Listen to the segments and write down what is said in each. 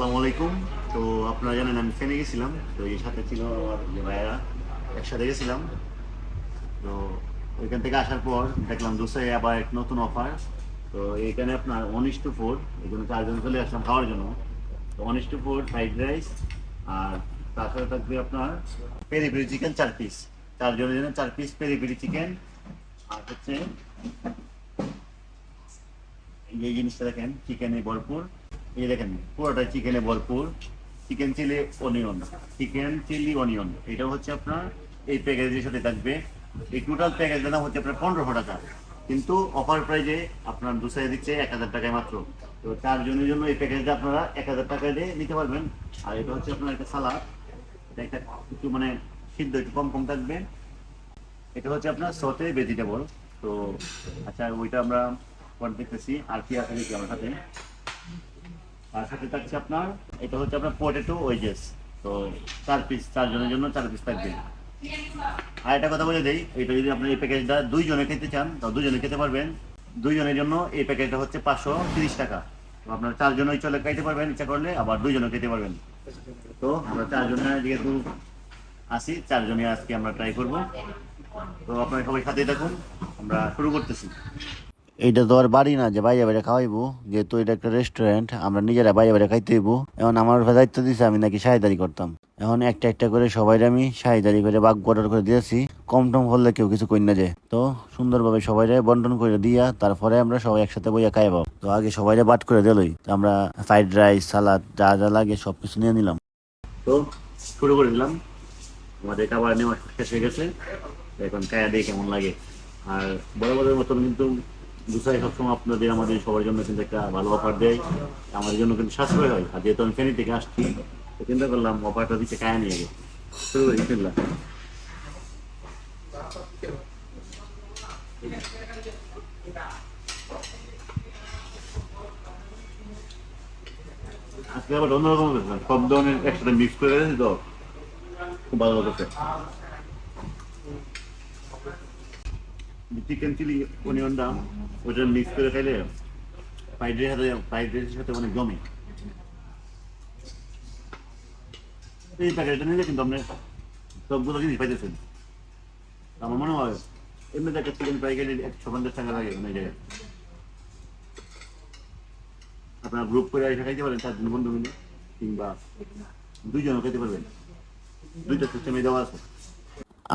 আসসালামু আলাইকুম তো আপনারা জানেন আমি ফেনে গেছিলাম। তো এই সাথে ছিল আমার যে ভাইয়েরা, একসাথে গেছিলাম। তো ওইখান থেকে আসার পর দেখলাম দোসায় আবার এক নতুন অফার তো এখানে আপনার ওয়ান ইস টু ফোর এই জন্য চারজন চলে আসলাম খাওয়ার জন্য। তো one is to four fried rice আর সাথে থাকবে আপনার পেরি পেরি চিকেন চার পিস চারজনের জন্য চার পিস পেরি পেরি চিকেন আর হচ্ছে এই জিনিসটা দেখেন চিকেনে ভরপুর। এই দেখেন পুরোটা চিকেনে ভরপুর। Chicken chilli onion chicken chilli onion এটা হচ্ছে আপনার এই প্যাকেজের সাথে থাকবে। এই টোটাল প্যাকেজের দাম হচ্ছে আপনার পনেরোশো টাকা। কিন্তু অফার প্রাইজে আপনার দুশো দিচ্ছে এক হাজার টাকায় মাত্র। তো চারজনের জন্য এই প্যাকেজটা আপনারা এক হাজার টাকা দিয়ে নিতে পারবেন। আর এটা হচ্ছে আপনার একটা সালাদ একটা একটু মানে সিদ্ধ, একটু কম কম থাকবে। এটা হচ্ছে আপনার সতে ভেজিটেবল তো আচ্ছা ওইটা আমরা দেখতেছি। আর কি আছে দেখি আমার সাথে। আর সাথে থাকছে আপনার, এটা হচ্ছে আপনার পটেটো ওয়েজেস তো চার পিস চারজনের জন্য চার পিস থাকবে। আর একটা কথা বলে দেই, এটা যদি আপনি এই প্যাকেজটা দুইজনে খেতে চান, তো দুইজনে খেতে পারবেন। দুইজনের জন্য এই প্যাকেজটা হচ্ছে পাঁচশো তিরিশ টাকা। তো আপনার চারজনই চলে খাইতে পারবেন, ইচ্ছা করলে আবার দুইজনে খেতে পারবেন। তো আমরা চারজনে যেহেতু আসি চারজনে আজকে আমরা ট্রাই করব। তো আপনারা সবাই সাথেই থাকুন, আমরা শুরু করতেছি। এইটা তো আর বাড়ি না যে বাইরে বাইরে খাওয়াইবো। যেহেতু এটা একটা রেস্টুরেন্ট আমরা নিজেরা বাইরে বাইরে খাইতে হইব। এখন আমার দায়িত্ব দিছে, আমি নাকি সাহিদারি করতাম। এখন একটা একটা করে সবাই আমি সাহিদারি করে বাঘ বর্ডার করে দিয়েছি। কম টম হলে কেউ কিছু কই না যায় তো সুন্দরভাবে সবাই বন্টন করে দিয়া, তারপরে আমরা সবাই একসাথে বইয়া খাইব। তো আগে সবাই বাট করে দিলই। আমরা ফ্রাইড রাইস সালাদ যা যা লাগে সব কিছু নিয়ে নিলাম। তো শুরু করে দিলাম। আমাদের খাবার নেওয়া শেষ হয়ে গেছে। এখন খায়া দিয়ে কেমন লাগে। আর বড় বড় মতন কিন্তু দুসাই সবসময় আপনাদের, আমাদের সবার জন্য কিন্তু একটা ভালো অফার দেয়। আমাদের জন্য কিন্তু সাশ্রয় হয়। আর যেহেতু আমি ফেনি থেকে আসছি চিন্তা করলাম অফারটা দিচ্ছে খায়া নিয়ে গে শুরু করি, বিসমিল্লাহ। আজকে আবার অন্যরকম হয়েছে সব ধরনের একসাথে মিক্স করে গেছে তো। খুব ভালো লাগছে চিকেন চিলি অনিয়নটা ওটা মিক্স করে খাইলে ফ্রাইড রাইস সাথে ফ্রাইড রাইসের সাথে অনেক জমে এই প্যাকেটটা নিলে কিন্তু আপনি সবগুলো জিনিস পাইতেছেন। আমার মনে হয় এমনিতে একটা চিকেন ফ্রাই গেলে একশো পঞ্চাশ টাকা লাগে অনেক জায়গায় আপনারা গ্রুপ করে এসে খাইতে পারেন, চারজন বন্ধু মিলে কিংবা দুইজনও খেতে পারবেন। দুইটা সিস্টেমে দেওয়া আছে।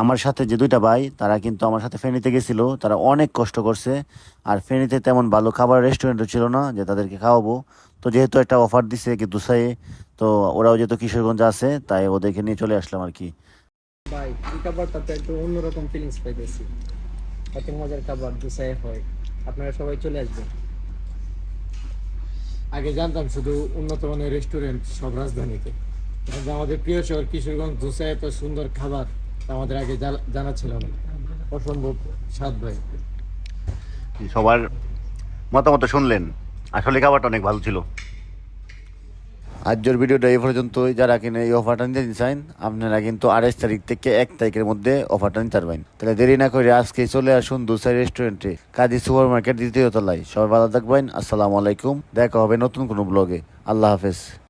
আমার সাথে যে দুইটা ভাই, তারা কিন্তু আমার সাথে ফেনীতে গেছিল, তারা অনেক কষ্ট করছে। আর ফেনীতে তেমন ভালো খাবার রেস্টুরেন্টও ছিল না যে তাদেরকে খাওয়াবো। তো যেহেতু একটা অফার দিছে কি দুসাইয়ে, তো ওরাও যেহেতু কিশোরগঞ্জ আছে, তাই ওদেরকে নিয়ে চলে আসলাম আর কি। ভাই ফিলিংস মজার খাবার আপনারা সবাই চলে আসবেন। আগে জানতাম শুধু উন্নত মানের রেস্টুরেন্ট সব রাজধানীতে। আমাদের প্রিয় শহর কিশোরগঞ্জ দুসাই এত সুন্দর খাবার। আমাদের আগে জানা- জানা ছিল। না অসম্ভব স্বাদ ভাই। সবার মতামত শুনলেন। আসলে খাবারটা অনেক ভালো ছিল। আজকের ভিডিওটা এই পর্যন্তই। যারা কিনে এই অফারটা নিতে চান আপনারা কিন্তু আড়াইশ তারিখ থেকে এক তারিখের মধ্যে অফারটা নিতে পারবেন। তাহলে দেরি না করে আজকে চলে আসুন দুসাই রেস্টুরেন্টে কাজী সুপার মার্কেট দ্বিতীয় তলায়। সবাই ভালো থাকবেন। আসসালামু আলাইকুম। দেখা হবে নতুন কোনো ব্লগে। আল্লাহ হাফেজ।